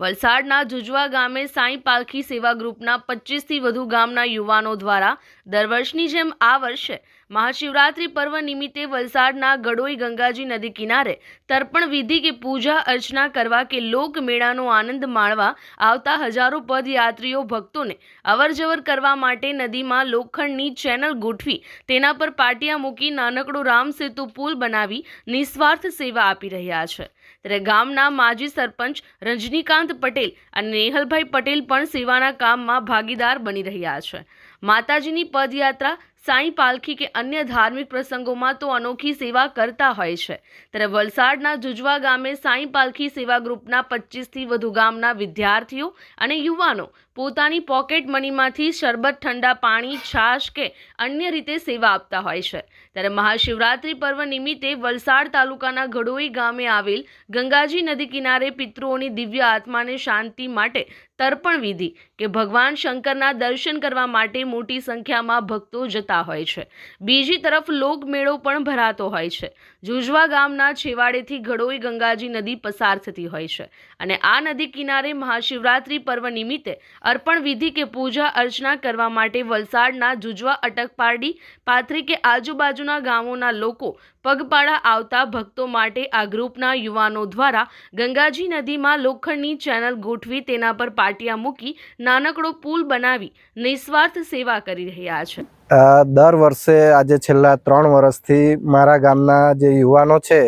વલસાડના જુજવા ગામે સાંઈ પાલખી સેવા ગ્રુપના પચીસથી વધુ ગામના યુવાનો દ્વારા દર વર્ષની જેમ આ વર્ષે મહાશિવરાત્રિ પર્વ નિમિત્તે વલસાડના ગડોઈ ગંગાજી નદી કિનારે તર્પણ વિધિ કે પૂજા અર્ચના કરવા કે લોકમેળાનો આનંદ માણવા આવતા હજારો પદયાત્રીઓ ભક્તોને અવરજવર કરવા માટે નદીમાં લોખંડની ચેનલ ગોઠવી તેના પર પાટિયા મૂકી નાનકડો રામ સેતુ પુલ બનાવી નિસ્વાર્થ સેવા આપી રહ્યા છે. ત્યારે ગામના માજી સરપંચ રજનીકાંત પટેલ અને નેહલભાઈ પટેલ પણ સેવાના કામમાં ભાગીદાર બની રહ્યા છે. માતાજીની પદયાત્રા સાંઈ પાલખી કે અન્ય ધાર્મિક પ્રસંગોમાં તો અનોખી સેવા કરતા હોય છે. ત્યારે વલસાડના જુજવા ગામે સાંઈ પાલખી સેવા ગ્રુપના પચીસથી વધુ ગામના વિદ્યાર્થીઓ અને યુવાનો પોતાની પોકેટ મનીમાંથી શરબત, ઠંડા પાણી, છાશ કે અન્ય રીતે સેવા આપતા હોય છે. ત્યારે મહાશિવરાત્રિ પર્વ નિમિત્તે વલસાડ તાલુકાના ઘડોઈ ગામે આવેલ ગંગાજી નદી કિનારે પિતૃઓની દિવ્ય આત્માને શાંતિ માટે તર્પણ વિધિ કે ભગવાન શંકરના દર્શન કરવા માટે મોટી સંખ્યામાં ભક્તો જતા હોય છે. બીજી તરફ લોકમેળો પણ ભરાતો હોય છે. જુજવા ગામના છેવાડેથી ઘડોઈ ગંગાજી નદી પસાર થતી હોય છે અને આ નદી કિનારે મહાશિવરાત્રિ પર્વ નિમિત્તે અર્પણ વિધિ કે પૂજા અર્ચના કરવા માટે વલસાડના જુજવા અટકપારડી પાથરી કે આજુબાજુના ગામોના લોકો પગપાળા આવતા ભક્તો માટે આ ગ્રુપના યુવાનો દ્વારા ગંગાજી નદીમાં લોખંડની ચેનલ ગોઠવી તેના પર પાટિયા મૂકી નાનકડો પુલ બનાવી નિસ્વાર્થ સેવા કરી રહ્યા છે. દર વર્ષે આજે છેલ્લા ત્રણ વર્ષથી મારા ગામના જે યુવાનો છે,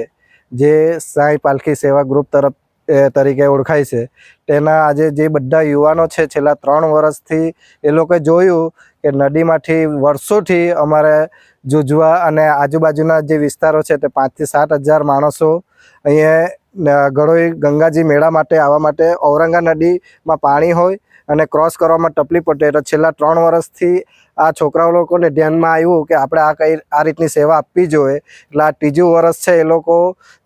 જે સાંઈ પાલખી સેવા ગ્રુપ તરફ તરીકે ઓળખાય છે, તેના આજે જે બધા યુવાનો છે છેલ્લા ત્રણ વર્ષથી એ લોકોએ જોયું કે નદીમાંથી વર્ષોથી અમારે જુજવા અને આજુબાજુના જે વિસ્તારો છે તે પાંચથી સાત હજાર માણસો અહીંયા ગળોઈ ગંગાજી મેળા માટે આવવા માટે ઔરંગા નદીમાં પાણી હોય અને ક્રોસ કરવામાં તકલીફ પડે તો છેલ્લા ત્રણ વર્ષથી આ છોકરાઓ લોકોને ધ્યાનમાં આવ્યું કે આપણે આ કઈ, આ રીતની સેવા આપવી જોઈએ. એટલે આ ત્રીજું વર્ષ છે, એ લોકો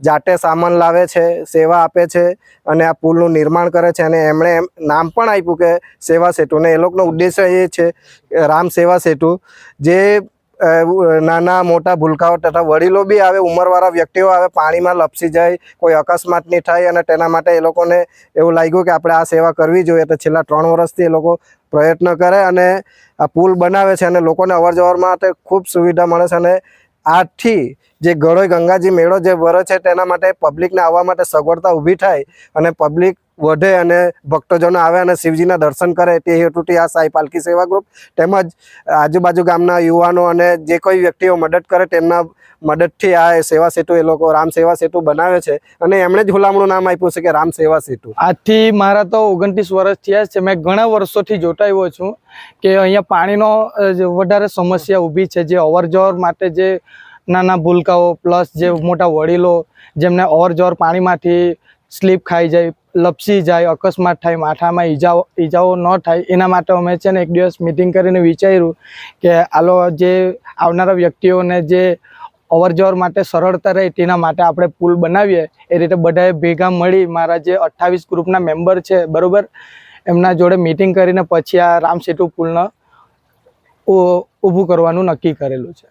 જાતે સામાન લાવે છે, સેવા આપે છે અને આ પુલનું નિર્માણ કરે છે અને એમણે એમ, નામ પણ આપ્યું કે સેવા સેતુ. ને એ લોકોનો ઉદ્દેશ્ય એ છે રામ સેવા સેતુ. જે નાના મોટા ભૂલકાઓ તથા વડીલો બી આવે, ઉંમરવાળા વ્યક્તિઓ આવે, પાણીમાં લપસી જાય, કોઈ અકસ્માત નહીં થાય અને તેના માટે એ લોકોને એવું લાગ્યું કે આપણે આ સેવા કરવી જોઈએ. તો છેલ્લા ત્રણ વર્ષથી એ લોકો પ્રયત્ન કરે અને આ પુલ બનાવે છે અને લોકોને અવર જવર માટે ખૂબ સુવિધા મળે છે અને આથી જે ગળોઈ ગંગાજી મેળો જે ભરે છે તેના માટે પબ્લિકને આવવા માટે સગવડતા ઊભી થાય અને પબ્લિક વધે અને ભક્તજનો આવે અને શિવજીના દર્શન કરે તે હેતુથી આ સાઈ પાલકી સેવા ગ્રુપ તેમજ આજુબાજુ ગામના યુવાનો અને જે કોઈ વ્યક્તિઓ મદદ કરે તેમના મદદથી આ સેવા સેતુ એ લોકો રામ સેવા સેતુ બનાવે છે. અને એમણે જ હુલામણું નામ આપ્યું છે કે રામ સેવા સેતુ. આજથી મારા તો ઓગણત્રીસ વર્ષ થયા છે. મેં ઘણા વર્ષોથી જોતા છું કે અહીંયા પાણીનો વધારે સમસ્યા ઊભી છે. જે અવરજવર માટે જે નાના ભૂલકાઓ, પ્લસ જે મોટા વડીલો જેમને અવર પાણીમાંથી સ્લીપ ખાઈ જાય લપસી જાય, અકસ્માત થાય, માથામાં ઈજાઓ ઈજાઓ ન થાય, એના માટે અમે છે ને એક દિવસ મિટિંગ કરીને વિચાર્યું કે આલો જે આવનારા વ્યક્તિઓને જે અવર જવર માટે સરળતા રહે તેના માટે આપણે પુલ બનાવીએ, એ રીતે બધાએ ભેગા મળી મારા જે અઠ્ઠાવીસ ગ્રુપના મેમ્બર છે, બરાબર? એમના જોડે મિટિંગ કરીને પછી આ રામસેતુ પુલનો ઊભું કરવાનું નક્કી કરેલું છે.